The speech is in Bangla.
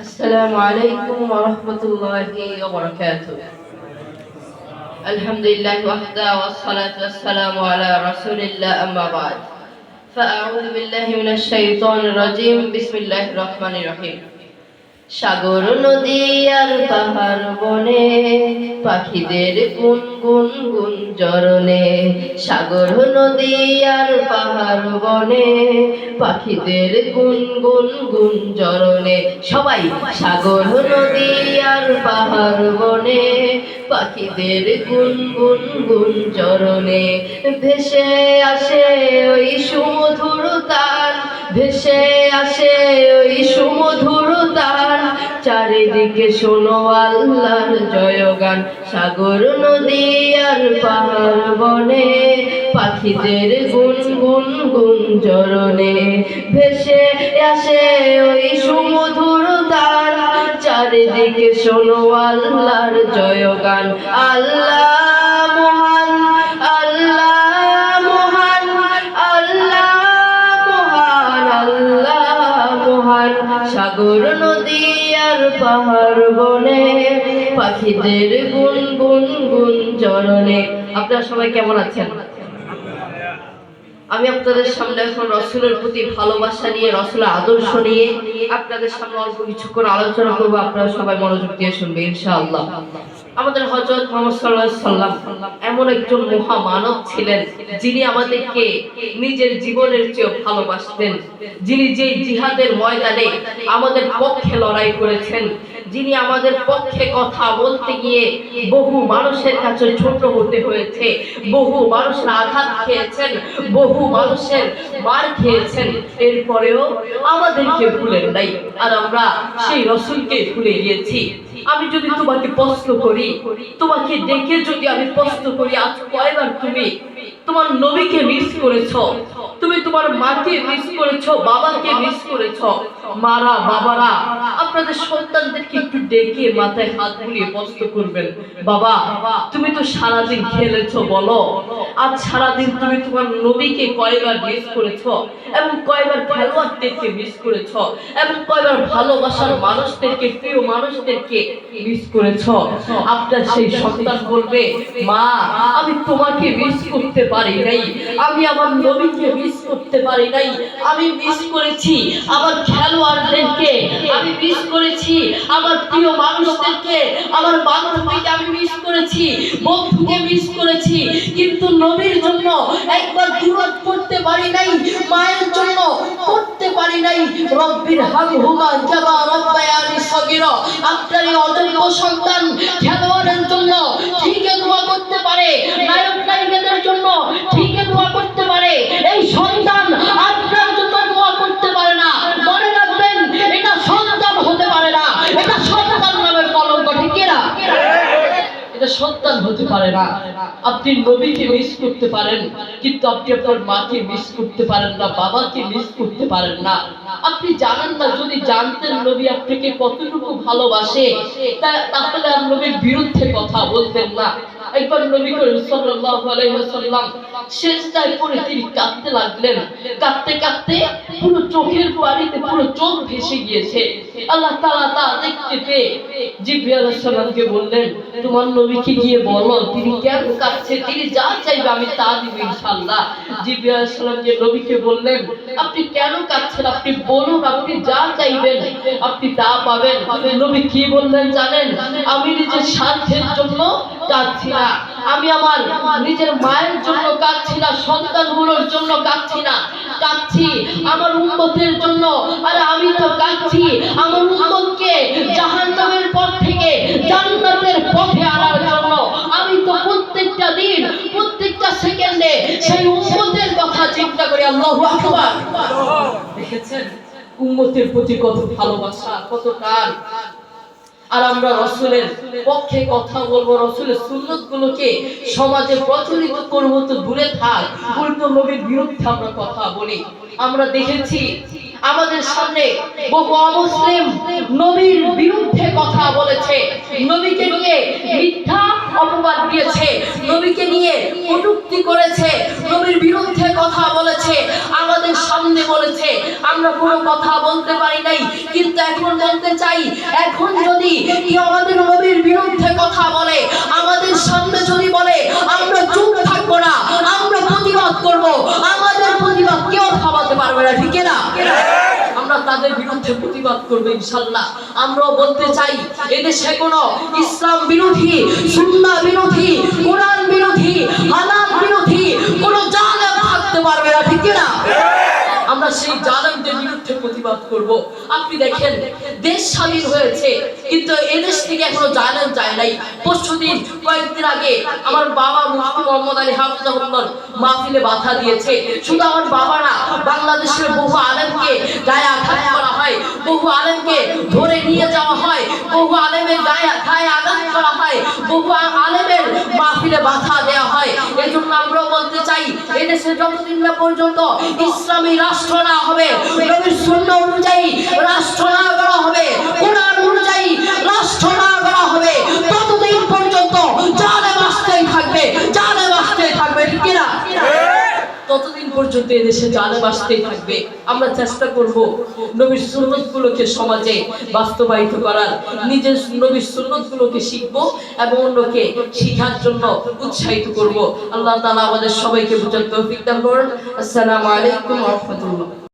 السلام عليكم ورحمة الله وبركاته الحمد لله وحده والصلاة والسلام على رسول الله أما بعد فأعوذ بالله من الشيطان الرجيم بسم الله الرحمن الرحيم সাগর নদী আর পাহাড় বনে পাখিদের গুন গুন গুন জরনে সাগর নদী আর পাহাড় বনে, পাখিদের গুন গুন জরনে সবাই সাগর নদী আর পাহাড় বনে, পাখিদের গুন গুন জরনে ভেসে আসে ওই সুমধুর তার ভেসে আসে ওই সুমধুর তার চারিদিকে শোনো আল্লাহর জয়গান, সাগর নদী আর পাহাড় বনে, পাখিদের গুন গুন গুন জরনে ভেসে আসে ওই সুমধুর তার। চারিদিকে শোনো আল্লাহর আল্লাহ মহান আল্লাহ মহান আল্লাহ মহান আল্লাহ মহান। সাগর, নদী আর পাহাড় বনে পাখিদের গুন গুন গুন চরণে আপনারা সবাই কেমন আছেন? আমি আপনাদের সামনে এখন রসুলের প্রতি ভালোবাসা নিয়ে, রসুলের আদর্শ নিয়ে আপনাদের সামনে অল্প কিছুক্ষণ আলোচনা করব। আপনারা সবাই মনোযোগ দিয়ে শুনবে ইনশাআল্লাহ। আমাদের হজরত মোহাম্মদ সাল্লাম এমন একজন মহামানব ছিলেন যিনি আমাদেরকে নিজের জীবনের চেয়ে ভালোবাসতেন। যিনি যে জিহাদের ময়দানে আমাদের পক্ষে লড়াই করেছেন যিনি আমাদের পক্ষে কথা বলতে গিয়ে বহু মানুষের কাছে ছোট হতে হয়েছে, বহু মানুষের আঘাত খেয়েছেন, বহু মানুষের মার খেয়েছেন। এরপরেও আমাদেরকে ভুলেন নাই আর আমরা সেই রসুলকে ভুলে গিয়েছি। আমি যদি তোমাকে প্রশ্ন করি, তোমাকে দেখে যদি আমি প্রশ্ন করি, আজ কয়বার তুমি তোমার নবীকে মিস করেছ। তুমি তোমার মাকে মিস করেছ, বাবাকে মিস করেছ। মারা, বাবারা, আপনাদের সন্তানদেরকে একটু ডেকে মাথায় হাত বুলিয়ে প্রশ্ন করবেন। বাবা, তুমি তো সারাদিন খেলেছো, বলো। আজ সারাদিন তুমি তোমার নবীকে কয়বার মিস করেছ এবং কয়বার খেলোয়াড়দেরকে মিস করেছ এবং কয়বার ভালোবাসার মানুষদেরকে, প্রিয় মানুষদেরকে মিস করেছ? আপনার সেই সন্তান বলবে, মা, আমি তোমাকে মিস করতে পারি নাই। আমি আমার নবীকে মিস করতে পারি নাই। আমি মিস করেছি আমার খেলোয়াড়দেরকে। আমি মিস করেছি আমার প্রিয় মানুষদেরকে। আমার বান্ধবীকে আমি মিস করেছি, বন্ধুকে মিস করেছি। কিন্তু নবীর জন্য একবার দূরত করতে পারি নাই, মায়ের জন্য করতে পারি নাই। রব্বির হাম হুমা জাবা রব্বায়ানি সগীরা। আপনার এই অযোগ্য সন্তান খেলোয়াড়ের হতে পারে না। আপনি নবীকে মিস করতে পারেন, কিন্তু আপনি আপনার মাকে মিস করতে পারেন না, বাবাকে মিস করতে পারেন না। আপনি জানেন না, যদি জানতেন নবী আপনাকে কতটুকু ভালোবাসে তাহলে আর নবীর বিরুদ্ধে কথা বলতেন না। নবী করিম সাল্লাল্লাহু আলাইহি ওয়াসাল্লাম শেষদায় পড়ে তিনি কাঁদতে লাগলেন। কাঁদতে কাঁদতে পুরো চোখের পানিতে পুরো চোখ ভেসে গিয়েছে। আল্লাহ তাআলা তা দেখতে পেয়ে আলাইহিস বললেন, তোমার নবীকে গিয়ে বলো, তিনি কেন কাঁদছে? তিনি যা চাইবে আমি তা দিব ইনশাআল্লাহ। জিব্রাইল আলাইহিস নবীকে বললেন, আপনি কেন কাঁদছেন? আপনি বলুন, আপনি যা চাইবেন, আপনি তা পাবেন। নবী কি বললেন জানেন? আমি নিজের স্বার্থের জন্য কাঁদছি না আমি আমার নিজের মায়ের জন্য কাঁদছি না সন্তানগুলোর জন্য কাঁদছি না কাঁদছি আমার উম্মতের জন্য। আরে আমি তো কাঁদছি আমার উম্মতকে জাহান্নামের পথ থেকে জান্নাতের পথে আনার জন্য। আমি তো প্রত্যেকটা দিন, প্রত্যেকটা সেকেন্ডে সেই উম্মতের কথা চিন্তা করি। আল্লাহু আকবার। দেখেছেন? উম্মতের প্রতি কত ভালোবাসা, কত টান। আর আমরা রসুলের পক্ষে কথা বলব, রসুলের সুন্নত গুলোকে সমাজে প্রচলিত করব তো দূরে থাক, উল্টো নবীর বিরুদ্ধে আমরা কথা বলি। আমরা দেখেছি আমাদের সামনে বহু অমুসলিম নবীর বিরুদ্ধে কথা বলেছে। নবীকে নিয়ে মিথ্যা অপবাদ নবীকে নিয়ে কটুক্তি করেছে, নবীর বিরুদ্ধে কথা বলেছে, আমাদের সামনে বলেছে। আমরা কোনো কথা বলতে পারি নাই, কিন্তু এখন জানতে চাই, এখন যদি কেউ বিরুদ্ধে প্রতিবাদ করবে ইনশাল্লাহ আমরাও বলতে চাই, এদেশে কোনো ইসলাম বিরোধী, সুন্না বিরোধী, কোরআন বিরোধী হালাল বিরোধী, কোনো জালেম থাকতে পারবে না, ঠিক না আমরা সেই জালেমদের বিরুদ্ধে প্রতিবাদ করব। আপনি দেখেন, দেশ স্বাধীন হয়েছে, কিন্তু এদেশ থেকে এখনও জালেম যায় নাই। পরশুদিন কয়েকদিন আগে আমার বাবা মুফতি মোহাম্মদ আলী হাফিজাহুল্লাহ মাহফিলে বাধা দিয়েছে। শুধু আমার বাবা না, বাংলাদেশের বহু আলেমকে গায়ে আঘাত করা হয়, বহু আলেমকে ধরে নিয়ে যাওয়া হয়, বহু আলেমের গায়ে গায়ে আঘাত করা হয়, বহু আলেমের মাহফিলে বাধা দেওয়া হয়। এই জন্য আমরা চাই। এদেশে যতদিন না পর্যন্ত ইসলামী রাষ্ট্র না হবে, নবীর শূন্য অনুযায়ী রাষ্ট্র না করা হবে, কোরআন অনুযায়ী রাষ্ট্র না করা হবে। পর্যন্ত এদেশে জানা বাঁচতেই থাকবে। আমরা চেষ্টা করব নবীর সুন্নত গুলোকে সমাজে বাস্তবায়িত করার। নিজের নবীর সুন্নত গুলোকে শিখব এবং অন্যকে শিখার জন্য উৎসাহিত করব। আল্লাহ তাআলা আমাদের সবাইকে বুঝার তৌফিক দান করুন। আসসালামু আলাইকুম রাহমাতুল্লাহ।